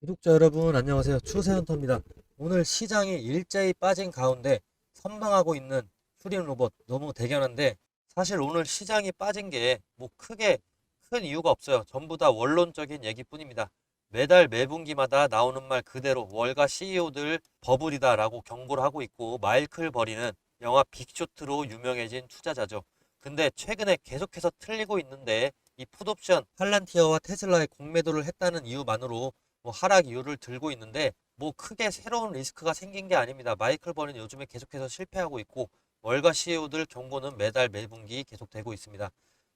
구독자 여러분 안녕하세요. 추세헌터입니다. 오늘 시장이 일제히 빠진 가운데 선방하고 있는 수림 로봇 너무 대견한데 사실 오늘 시장이 빠진 게 뭐 크게 큰 이유가 없어요. 전부 다 원론적인 얘기뿐입니다. 매달 매분기마다 나오는 말 그대로 월가 CEO들 버블이다 라고 경고를 하고 있고 마이클 버리는 영화 빅쇼트로 유명해진 투자자죠. 근데 최근에 계속해서 틀리고 있는데 이 풋옵션 팔란티어와 테슬라의 공매도를 했다는 이유만으로 뭐 하락 이유를 들고 있는데 뭐 크게 새로운 리스크가 생긴 게 아닙니다. 마이클 버는 요즘에 계속해서 실패하고 있고 월가 CEO들 경고는 매달 매분기 계속되고 있습니다.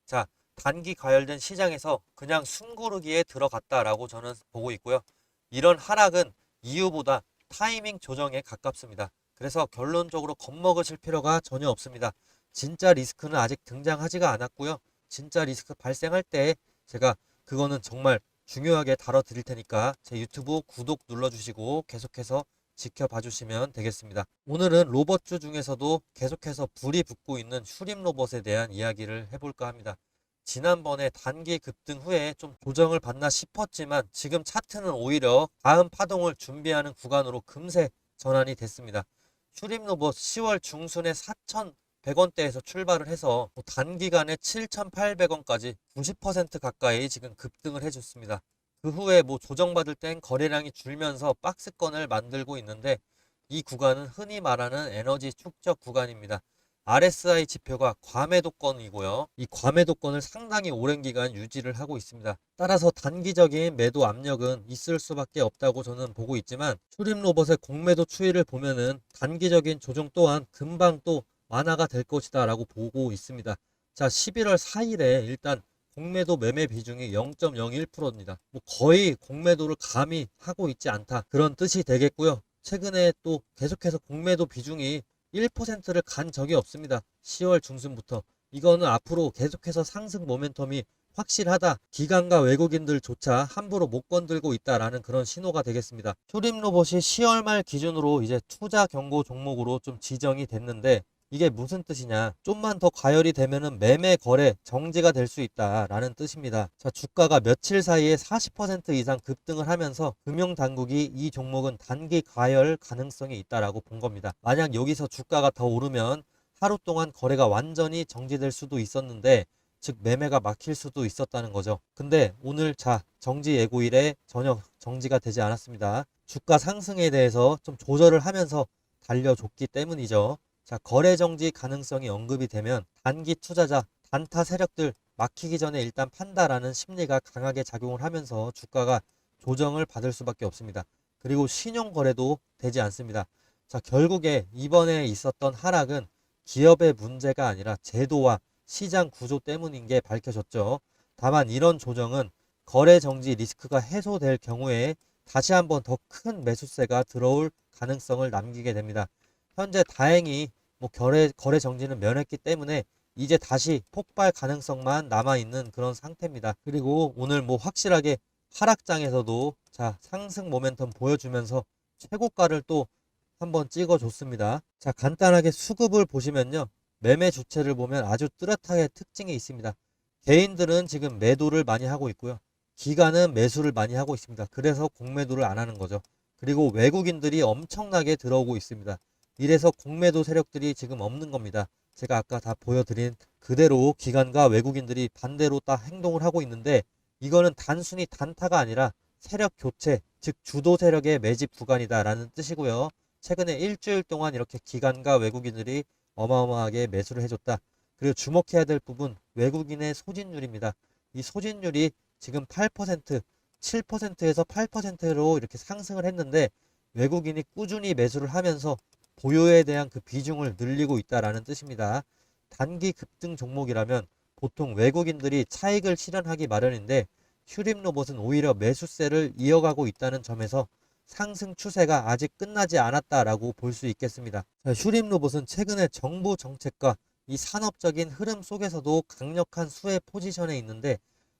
자, 단기 과열된 시장에서 그냥 숨고르기에 들어갔다라고 저는 보고 있고요. 이런 하락은 이유보다 타이밍 조정에 가깝습니다. 그래서 결론적으로 겁먹으실 필요가 전혀 없습니다. 진짜 리스크는 아직 등장하지가 않았고요. 진짜 리스크 발생할 때 제가 그거는 정말 중요하게 다뤄 드릴 테니까 제 유튜브 구독 눌러주시고 계속해서 지켜봐 주시면 되겠습니다. 오늘은 로봇주 중에서도 계속해서 불이 붙고 있는 슈림 로봇에 대한 이야기를 해볼까 합니다. 지난번에 단기 급등 후에 좀 조정을 받나 싶었지만 지금 차트는 오히려 다음 파동을 준비하는 구간으로 금세 전환이 됐습니다. 슈림 로봇 10월 중순에 4,100원대에서 출발을 해서 뭐 단기간에 7,800원까지 90% 가까이 지금 급등을 해줬습니다. 그 후에 뭐 조정받을 땐 거래량이 줄면서 박스권을 만들고 있는데 이 구간은 흔히 말하는 에너지 축적 구간입니다. RSI 지표가 과매도권이고요. 이 과매도권을 상당히 오랜 기간 유지를 하고 있습니다. 따라서 단기적인 매도 압력은 있을 수밖에 없다고 저는 보고 있지만 수림 로봇의 공매도 추이를 보면은 단기적인 조정 또한 금방 또 완화가 될 것이다 라고 보고 있습니다. 자, 11월 4일에 일단 공매도 매매 비중이 0.01%입니다. 뭐 거의 공매도를 감히 하고 있지 않다. 그런 뜻이 되겠고요. 최근에 또 계속해서 공매도 비중이 1%를 간 적이 없습니다. 10월 중순부터. 이거는 앞으로 계속해서 상승 모멘텀이 확실하다. 기관과 외국인들조차 함부로 못 건들고 있다라는 그런 신호가 되겠습니다. 쇼림 로봇이 10월 말 기준으로 이제 투자 경고 종목으로 좀 지정이 됐는데 이게 무슨 뜻이냐? 좀만 더 과열이 되면은 매매 거래 정지가 될 수 있다라는 뜻입니다. 자, 주가가 며칠 사이에 40% 이상 급등을 하면서 금융 당국이 이 종목은 단기 과열 가능성이 있다라고 본 겁니다. 만약 여기서 주가가 더 오르면 하루 동안 거래가 완전히 정지될 수도 있었는데 즉 매매가 막힐 수도 있었다는 거죠. 근데 오늘 자 정지 예고일에 전혀 정지가 되지 않았습니다. 주가 상승에 대해서 좀 조절을 하면서 달려줬기 때문이죠. 자, 거래 정지 가능성이 언급이 되면 단기 투자자, 단타 세력들 막히기 전에 일단 판다라는 심리가 강하게 작용을 하면서 주가가 조정을 받을 수밖에 없습니다. 그리고 신용 거래도 되지 않습니다. 자, 결국에 이번에 있었던 하락은 기업의 문제가 아니라 제도와 시장 구조 때문인 게 밝혀졌죠. 다만 이런 조정은 거래 정지 리스크가 해소될 경우에 다시 한번 더 큰 매수세가 들어올 가능성을 남기게 됩니다. 현재 다행히 뭐 거래 거래 정지는 면했기 때문에 이제 다시 폭발 가능성만 남아 있는 그런 상태입니다. 그리고 오늘 뭐 확실하게 하락장에서도 자 상승 모멘텀 보여주면서 최고가를 또 한번 찍어줬습니다. 자 간단하게 수급을 보시면요 매매 주체를 보면 아주 뚜렷하게 특징이 있습니다. 개인들은 지금 매도를 많이 하고 있고요. 기관은 매수를 많이 하고 있습니다. 그래서 공매도를 안 하는 거죠. 그리고 외국인들이 엄청나게 들어오고 있습니다. 이래서 공매도 세력들이 지금 없는 겁니다. 제가 아까 다 보여드린 그대로 기관과 외국인들이 반대로 딱 행동을 하고 있는데 이거는 단순히 단타가 아니라 세력 교체, 즉 주도 세력의 매집 구간이다라는 뜻이고요. 최근에 일주일 동안 이렇게 기관과 외국인들이 어마어마하게 매수를 해줬다. 그리고 주목해야 될 부분 외국인의 소진율입니다. 이 소진율이 지금 8%, 7%에서 8%로 이렇게 상승을 했는데 외국인이 꾸준히 매수를 하면서 보유에 대한 그 비중을 늘리고 있다라는 뜻입니다. 단기 급등 종목이라면 보통 외국인들이 차익을 실현하기 마련인데 휴림 로봇은 오히려 매수세를 이어가고 있다는 점에서 상승 추세가 아직 끝나지 않았다라고 볼 수 있겠습니다. 휴림 로봇은 최근에 정부 정책과 이 산업적인 흐름 속에서도 강력한 수혜 포지션에 있는데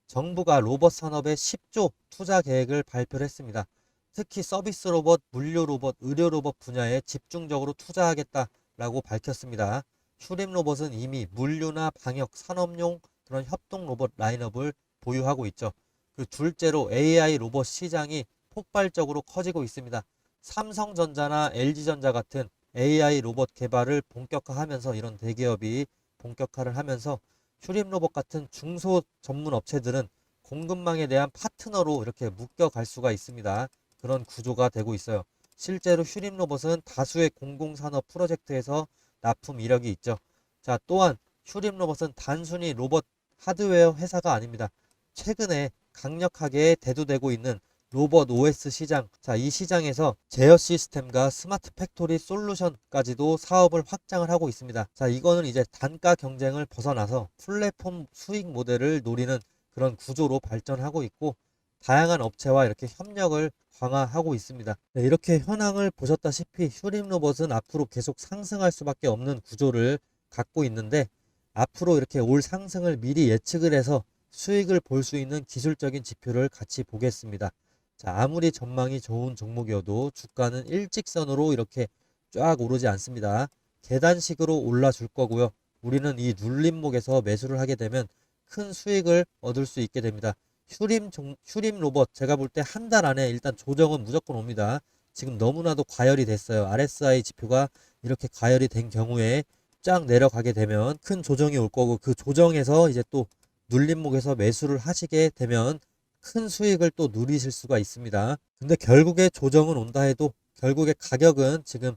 정부가 로봇 산업에 10조 투자 계획을 발표를 했습니다. 특히 서비스 로봇, 물류 로봇, 의료 로봇 분야에 집중적으로 투자하겠다라고 밝혔습니다. 슈림 로봇은 이미 물류나 방역, 산업용 그런 협동 로봇 라인업을 보유하고 있죠. 그 둘째로 AI 로봇 시장이 폭발적으로 커지고 있습니다. 삼성전자나 LG전자 같은 AI 로봇 개발을 본격화하면서 이런 대기업이 본격화를 하면서 휴림 로봇 같은 중소 전문 업체들은 공급망에 대한 파트너로 이렇게 묶여갈 수가 있습니다. 그런 구조가 되고 있어요. 실제로 휴림 로봇은 다수의 공공산업 프로젝트에서 납품 이력이 있죠. 자, 또한 휴림 로봇은 단순히 로봇 하드웨어 회사가 아닙니다. 최근에 강력하게 대두되고 있는 로봇 OS 시장. 자, 이 시장에서 제어 시스템과 스마트 팩토리 솔루션까지도 사업을 확장을 하고 있습니다. 자, 이거는 이제 단가 경쟁을 벗어나서 플랫폼 수익 모델을 노리는 그런 구조로 발전하고 있고 다양한 업체와 이렇게 협력을 강화하고 있습니다. 네, 이렇게 현황을 보셨다시피 휴림 로봇은 앞으로 계속 상승할 수밖에 없는 구조를 갖고 있는데 앞으로 이렇게 올 상승을 미리 예측을 해서 수익을 볼 수 있는 기술적인 지표를 같이 보겠습니다. 자, 아무리 전망이 좋은 종목이어도 주가는 일직선으로 이렇게 쫙 오르지 않습니다. 계단식으로 올라줄 거고요. 우리는 이 눌림목에서 매수를 하게 되면 큰 수익을 얻을 수 있게 됩니다. 휴림 종, 휴림 로봇 제가 볼 때 한 달 안에 일단 조정은 무조건 옵니다. 지금 너무나도 과열이 됐어요. RSI 지표가 이렇게 과열이 된 경우에 쫙 내려가게 되면 큰 조정이 올 거고 그 조정에서 이제 또 눌림목에서 매수를 하시게 되면 큰 수익을 또 누리실 수가 있습니다. 근데 결국에 조정은 온다 해도 결국에 가격은 지금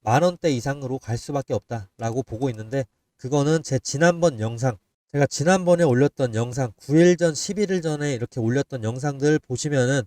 만 원대 이상으로 갈 수밖에 없다라고 보고 있는데 그거는 제 지난번 영상 제가 지난번에 올렸던 영상 9일 전 11일 전에 이렇게 올렸던 영상들 보시면은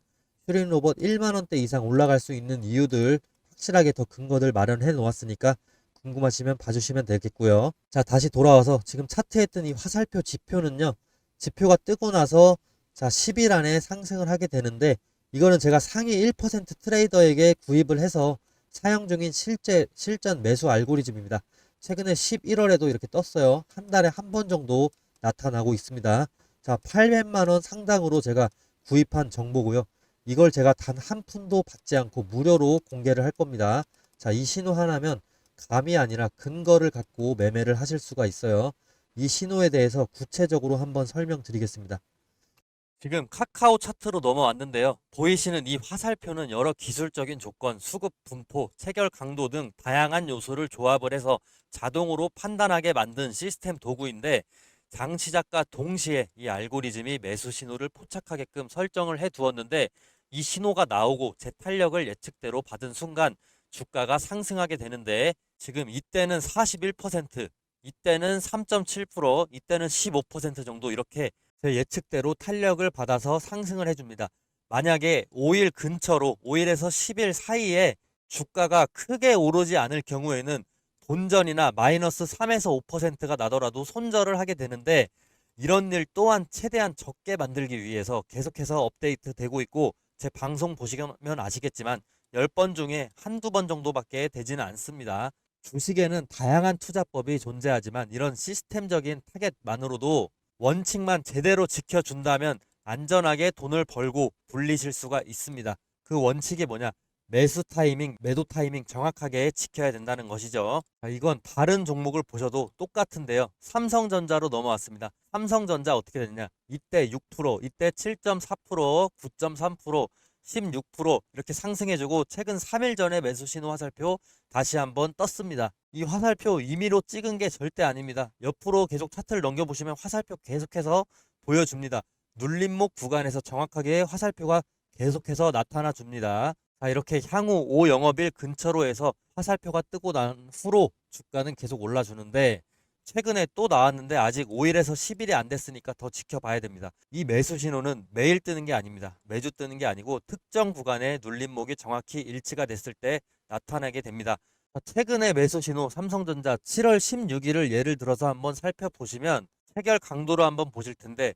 슈링 로봇 1만 원대 이상 올라갈 수 있는 이유들 확실하게 더 근거들 마련해 놓았으니까 궁금하시면 봐주시면 되겠고요. 자 다시 돌아와서 지금 차트에 했던 이 화살표 지표는요. 지표가 뜨고 나서 자 10일 안에 상승을 하게 되는데 이거는 제가 상위 1% 트레이더에게 구입을 해서 사용 중인 실제 실전 매수 알고리즘입니다. 최근에 11월에도 이렇게 떴어요. 한 달에 한 번 정도 나타나고 있습니다. 자, 800만 원 상당으로 제가 구입한 정보고요. 이걸 제가 단 한 푼도 받지 않고 무료로 공개를 할 겁니다. 자, 이 신호 하나면 감이 아니라 근거를 갖고 매매를 하실 수가 있어요. 이 신호에 대해서 구체적으로 한번 설명드리겠습니다. 지금 카카오 차트로 넘어왔는데요. 보이시는 이 화살표는 여러 기술적인 조건, 수급 분포, 체결 강도 등 다양한 요소를 조합을 해서 자동으로 판단하게 만든 시스템 도구인데 장 시작과 동시에 이 알고리즘이 매수 신호를 포착하게끔 설정을 해 두었는데 이 신호가 나오고 제 탄력을 예측대로 받은 순간 주가가 상승하게 되는데 지금 이때는 41%, 이때는 3.7%, 이때는 15% 정도 이렇게 제 예측대로 탄력을 받아서 상승을 해줍니다. 만약에 5일 근처로 5일에서 10일 사이에 주가가 크게 오르지 않을 경우에는 본전이나 마이너스 3에서 5%가 나더라도 손절을 하게 되는데 이런 일 또한 최대한 적게 만들기 위해서 계속해서 업데이트 되고 있고 제 방송 보시면 아시겠지만 10번 중에 한두 번 정도밖에 되지는 않습니다. 주식에는 다양한 투자법이 존재하지만 이런 시스템적인 타겟만으로도 원칙만 제대로 지켜준다면 안전하게 돈을 벌고 불리실 수가 있습니다. 그 원칙이 뭐냐? 매수 타이밍, 매도 타이밍 정확하게 지켜야 된다는 것이죠. 자, 이건 다른 종목을 보셔도 똑같은데요. 삼성전자로 넘어왔습니다. 삼성전자 어떻게 됐냐? 이때 6%, 이때 7.4%, 9.3%, 16% 이렇게 상승해주고 최근 3일 전에 매수 신호 화살표 다시 한번 떴습니다. 이 화살표 임의로 찍은 게 절대 아닙니다. 옆으로 계속 차트를 넘겨보시면 화살표 계속해서 보여줍니다. 눌림목 구간에서 정확하게 화살표가 계속해서 나타나 줍니다. 자, 이렇게 향후 5영업일 근처로 해서 화살표가 뜨고 난 후로 주가는 계속 올라주는데 최근에 또 나왔는데 아직 5일에서 10일이 안 됐으니까 더 지켜봐야 됩니다. 이 매수 신호는 매일 뜨는 게 아닙니다. 매주 뜨는 게 아니고 특정 구간의 눌림목이 정확히 일치가 됐을 때 나타나게 됩니다. 자, 최근에 매수 신호 삼성전자 7월 16일을 예를 들어서 한번 살펴보시면 체결 강도로 한번 보실 텐데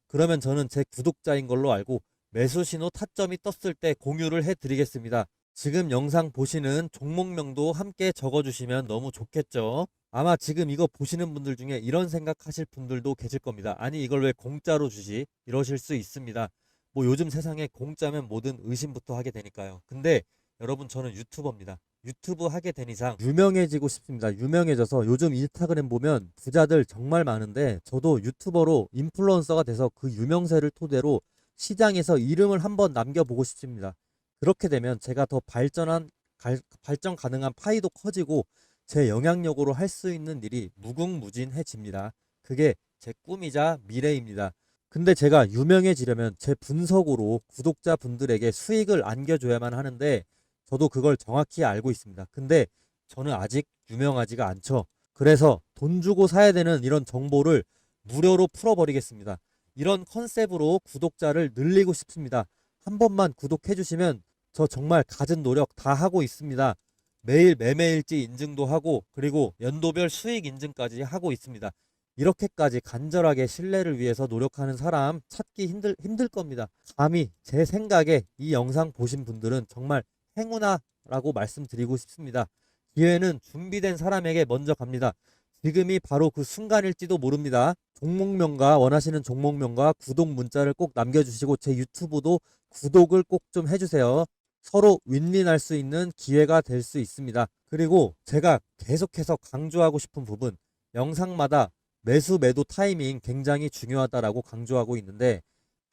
그러면 저는 제 구독자인 걸로 알고 매수 신호 타점이 떴을 때 공유를 해드리겠습니다. 지금 영상 보시는 종목명도 함께 적어주시면 너무 좋겠죠. 아마 지금 이거 보시는 분들 중에 이런 생각하실 분들도 계실 겁니다. 아니 이걸 왜 공짜로 주지? 이러실 수 있습니다. 뭐 요즘 세상에 공짜면 뭐든 의심부터 하게 되니까요. 근데 여러분 저는 유튜버입니다. 유튜브 하게 된 이상 유명해지고 싶습니다. 유명해져서 요즘 인스타그램 보면 부자들 정말 많은데 저도 유튜버로 인플루언서가 돼서 그 유명세를 토대로 시장에서 이름을 한번 남겨보고 싶습니다. 그렇게 되면 제가 더 발전한 갈- 발전 가능한 파이도 커지고 제 영향력으로 할 수 있는 일이 무궁무진해집니다. 그게 제 꿈이자 미래입니다. 근데 제가 유명해지려면 제 분석으로 구독자분들에게 수익을 안겨줘야만 하는데 저도 그걸 정확히 알고 있습니다. 근데 저는 아직 유명하지가 않죠. 그래서 돈 주고 사야 되는 이런 정보를 무료로 풀어버리겠습니다. 이런 컨셉으로 구독자를 늘리고 싶습니다. 한 번만 구독해 주시면 저 정말 갖은 노력 다 하고 있습니다. 매일 매매일지 인증도 하고 그리고 연도별 수익 인증까지 하고 있습니다. 이렇게까지 간절하게 신뢰를 위해서 노력하는 사람 찾기 힘들 힘들 겁니다. 감히 제 생각에 이 영상 보신 분들은 정말 행운아라고 말씀드리고 싶습니다. 기회는 준비된 사람에게 먼저 갑니다. 지금이 바로 그 순간일지도 모릅니다. 종목명과 원하시는 종목명과 구독 문자를 꼭 남겨주시고 제 유튜브도 구독을 꼭 좀 해주세요. 서로 윈윈할 수 있는 기회가 될 수 있습니다. 그리고 제가 계속해서 강조하고 싶은 부분, 영상마다 매수 매도 타이밍 굉장히 중요하다라고 강조하고 있는데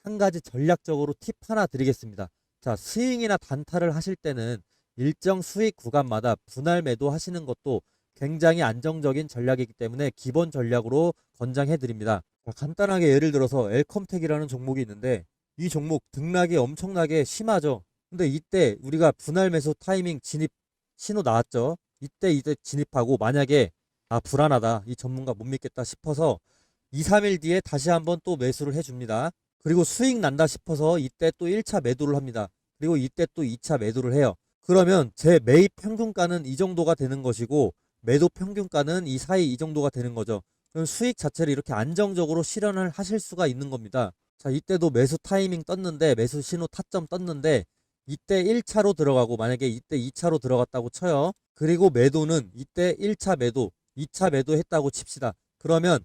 한 가지 전략적으로 팁 하나 드리겠습니다. 자, 스윙이나 단타를 하실 때는 일정 수익 구간마다 분할 매도 하시는 것도 굉장히 안정적인 전략이기 때문에 기본 전략으로 권장해 드립니다. 간단하게 예를 들어서 엘컴텍이라는 종목이 있는데 이 종목 등락이 엄청나게 심하죠. 근데 이때 우리가 분할 매수 타이밍 진입 신호 나왔죠. 이때 이때 진입하고 만약에 아 불안하다 이 전문가 못 믿겠다 싶어서 2, 3일 뒤에 다시 한번 또 매수를 해줍니다. 그리고 수익 난다 싶어서 이때 또 1차 매도를 합니다. 그리고 이때 또 2차 매도를 해요. 그러면 제 매입 평균가는 이 정도가 되는 것이고 매도 평균가는 이 사이 이 정도가 되는 거죠. 그럼 수익 자체를 이렇게 안정적으로 실현을 하실 수가 있는 겁니다. 자, 이때도 매수 타이밍 떴는데 매수 신호 타점 떴는데 이때 1차로 들어가고 만약에 이때 2차로 들어갔다고 쳐요. 그리고 매도는 이때 1차 매도, 2차 매도 했다고 칩시다. 그러면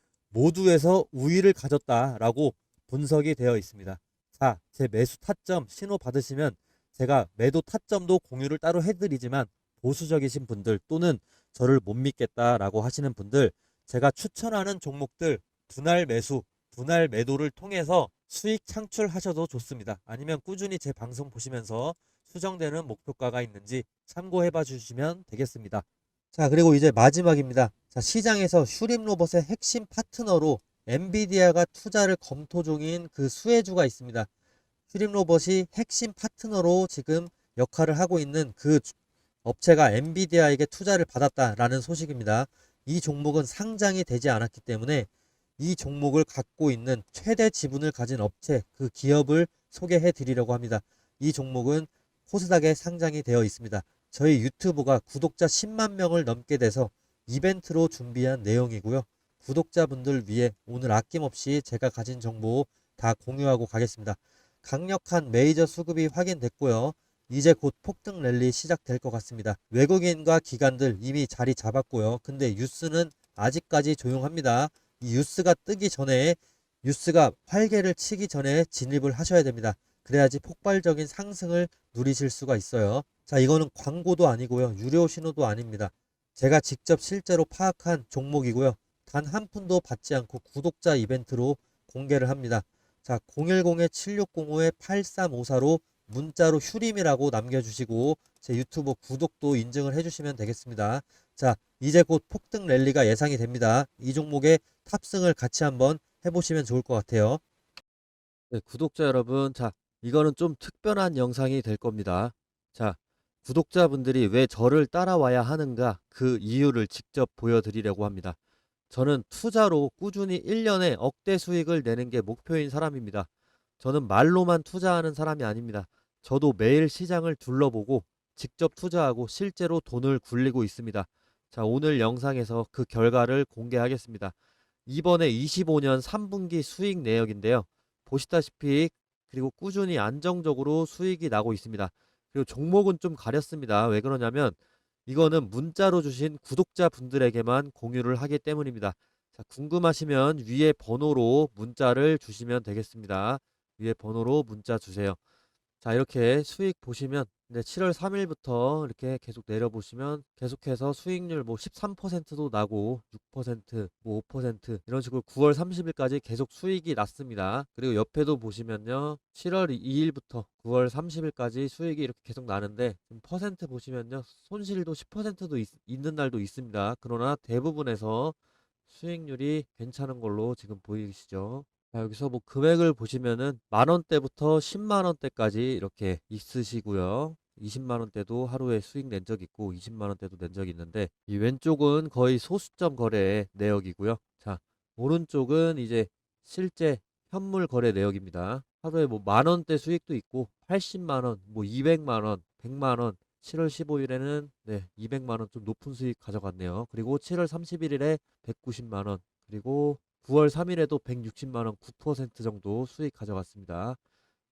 모두에서 우위를 가졌다라고 분석이 되어 있습니다. 자, 제 매수 타점 신호 받으시면 제가 매도 타점도 공유를 따로 해드리지만 보수적이신 분들 또는 저를 못 믿겠다라고 하시는 분들 제가 추천하는 종목들 분할 매수, 분할 매도를 통해서 수익 창출하셔도 좋습니다. 아니면 꾸준히 제 방송 보시면서 수정되는 목표가가 있는지 참고해 봐 주시면 되겠습니다. 자, 그리고 이제 마지막입니다. 자, 시장에서 슈림 로봇의 핵심 파트너로 엔비디아가 투자를 검토 중인 그 수혜주가 있습니다. 슈림 로봇이 핵심 파트너로 지금 역할을 하고 있는 그 주- 업체가 엔비디아에게 투자를 받았다라는 소식입니다. 이 종목은 상장이 되지 않았기 때문에 이 종목을 갖고 있는 최대 지분을 가진 업체, 그 기업을 소개해 드리려고 합니다. 이 종목은 코스닥에 상장이 되어 있습니다. 저희 유튜브가 구독자 10만 명을 넘게 돼서 이벤트로 준비한 내용이고요. 구독자분들 위해 오늘 아낌없이 제가 가진 정보 다 공유하고 가겠습니다. 강력한 메이저 수급이 확인됐고요. 이제 곧 폭등 랠리 시작될 것 같습니다. 외국인과 기관들 이미 자리 잡았고요. 근데 뉴스는 아직까지 조용합니다. 이 뉴스가 뜨기 전에 뉴스가 활개를 치기 전에 진입을 하셔야 됩니다. 그래야지 폭발적인 상승을 누리실 수가 있어요. 자, 이거는 광고도 아니고요. 유료 신호도 아닙니다. 제가 직접 실제로 파악한 종목이고요. 단 한 푼도 받지 않고 구독자 이벤트로 공개를 합니다. 자, 010-7605-8354로 문자로 휴림이라고 남겨주시고 제 유튜브 구독도 인증을 해주시면 되겠습니다. 자, 이제 곧 폭등 랠리가 예상이 됩니다. 이 종목의 탑승을 같이 한번 해보시면 좋을 것 같아요. 네, 구독자 여러분, 자, 이거는 좀 특별한 영상이 될 겁니다. 자, 구독자분들이 왜 저를 따라와야 하는가 그 이유를 직접 보여드리려고 합니다. 저는 투자로 꾸준히 1년에 억대 수익을 내는 게 목표인 사람입니다. 저는 말로만 투자하는 사람이 아닙니다. 저도 매일 시장을 둘러보고 직접 투자하고 실제로 돈을 굴리고 있습니다. 자, 오늘 영상에서 그 결과를 공개하겠습니다. 이번에 25년 3분기 수익 내역인데요. 보시다시피 그리고 꾸준히 안정적으로 수익이 나고 있습니다. 그리고 종목은 좀 가렸습니다. 왜 그러냐면 이거는 문자로 주신 구독자 분들에게만 공유를 하기 때문입니다. 자, 궁금하시면 위에 번호로 문자를 주시면 되겠습니다. 위에 번호로 문자 주세요. 자, 이렇게 수익 보시면 네, 7월 3일부터 이렇게 계속 내려보시면 계속해서 수익률 뭐 13%도 나고 6%, 뭐 5% 이런 식으로 9월 30일까지 계속 수익이 났습니다. 그리고 옆에도 보시면요. 7월 2일부터 9월 30일까지 수익이 이렇게 계속 나는데 좀 퍼센트 보시면요. 손실도 10%도 있, 있는 날도 있습니다. 그러나 대부분에서 수익률이 괜찮은 걸로 지금 보이시죠? 자, 여기서 뭐 금액을 보시면은 만 원대부터 10만 원대까지 이렇게 있으시고요. 20만 원대도 하루에 수익 낸 적 있고 20만 원대도 낸 적이 있는데 이 왼쪽은 거의 소수점 거래 내역이고요. 자, 오른쪽은 이제 실제 현물 거래 내역입니다. 하루에 뭐 만 원대 수익도 있고 80만 원, 뭐 200만 원, 100만 원 7월 15일에는 네, 200만 원 좀 높은 수익 가져갔네요. 그리고 7월 31일에 190만 원, 그리고 9월 3일에도 160만 원 9% 정도 수익 가져갔습니다.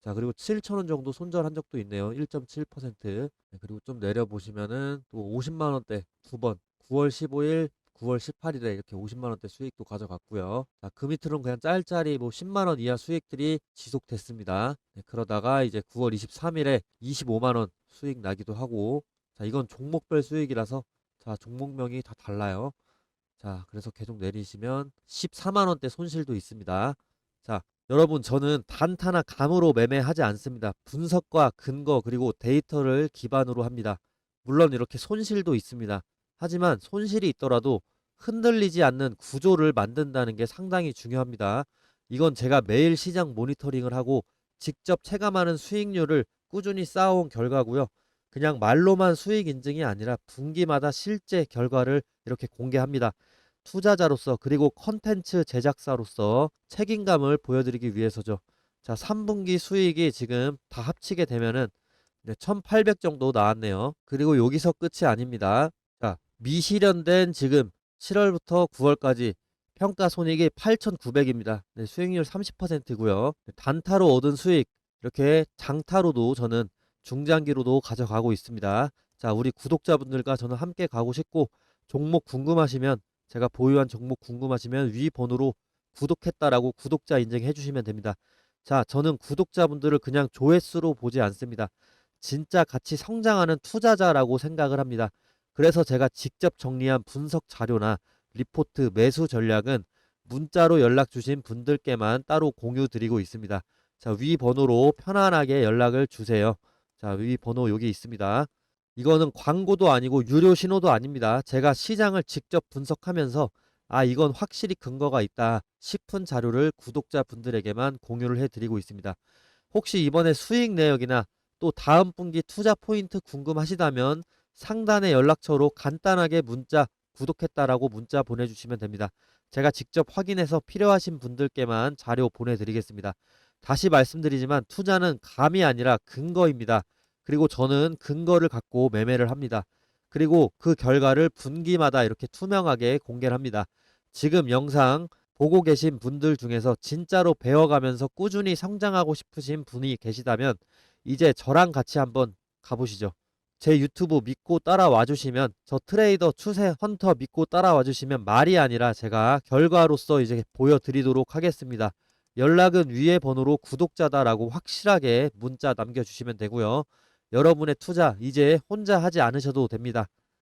자, 그리고 7,000원 정도 손절한 적도 있네요. 1.7%. 네, 그리고 좀 내려 보시면은 또 50만 원대 두 번. 9월 15일, 9월 18일에 이렇게 50만 원대 수익도 가져갔고요. 자, 그 밑으로는 그냥 짤짤이 뭐 10만 원 이하 수익들이 지속됐습니다. 네, 그러다가 이제 9월 23일에 25만 원 수익 나기도 하고 자, 이건 종목별 수익이라서 자, 종목명이 다 달라요. 자, 그래서 계속 내리시면 14만 원대 손실도 있습니다. 자, 여러분 저는 단타나 감으로 매매하지 않습니다. 분석과 근거 그리고 데이터를 기반으로 합니다. 물론 이렇게 손실도 있습니다. 하지만 손실이 있더라도 흔들리지 않는 구조를 만든다는 게 상당히 중요합니다. 이건 제가 매일 시장 모니터링을 하고 직접 체감하는 수익률을 꾸준히 쌓아온 결과고요. 그냥 말로만 수익 인증이 아니라 분기마다 실제 결과를 이렇게 공개합니다. 투자자로서 그리고 컨텐츠 제작사로서 책임감을 보여드리기 위해서죠. 자, 3분기 수익이 지금 다 합치게 되면은 네, 1,800 정도 나왔네요. 그리고 여기서 끝이 아닙니다. 자, 미실현된 지금 7월부터 9월까지 평가 손익이 8,900입니다. 네, 수익률 30%고요. 단타로 얻은 수익 이렇게 장타로도 저는 중장기로도 가져가고 있습니다. 자, 우리 구독자분들과 저는 함께 가고 싶고 종목 궁금하시면 제가 보유한 종목 궁금하시면 위 번호로 구독했다라고 구독자 인증해 주시면 됩니다. 자, 저는 구독자분들을 그냥 조회수로 보지 않습니다. 진짜 같이 성장하는 투자자라고 생각을 합니다. 그래서 제가 직접 정리한 분석 자료나 리포트 매수 전략은 문자로 연락 주신 분들께만 따로 공유 드리고 있습니다. 자, 위 번호로 편안하게 연락을 주세요. 자, 위 번호 여기 있습니다. 이거는 광고도 아니고 유료 신호도 아닙니다. 제가 시장을 직접 분석하면서 아, 이건 확실히 근거가 있다 싶은 자료를 구독자분들에게만 공유를 해드리고 있습니다. 혹시 이번에 수익 내역이나 또 다음 분기 투자 포인트 궁금하시다면 상단의 연락처로 간단하게 문자 구독했다라고 문자 보내주시면 됩니다. 제가 직접 확인해서 필요하신 분들께만 자료 보내드리겠습니다. 다시 말씀드리지만 투자는 감이 아니라 근거입니다. 그리고 저는 근거를 갖고 매매를 합니다. 그리고 그 결과를 분기마다 이렇게 투명하게 공개를 합니다. 지금 영상 보고 계신 분들 중에서 진짜로 배워가면서 꾸준히 성장하고 싶으신 분이 계시다면 이제 저랑 같이 한번 가보시죠. 제 유튜브 믿고 따라와 주시면 저 트레이더 추세 헌터 믿고 따라와 주시면 말이 아니라 제가 결과로서 이제 보여드리도록 하겠습니다. 연락은 위에 번호로 구독자다라고 확실하게 문자 남겨주시면 되고요. 여러분의 투자 이제 혼자 하지 않으셔도 됩니다.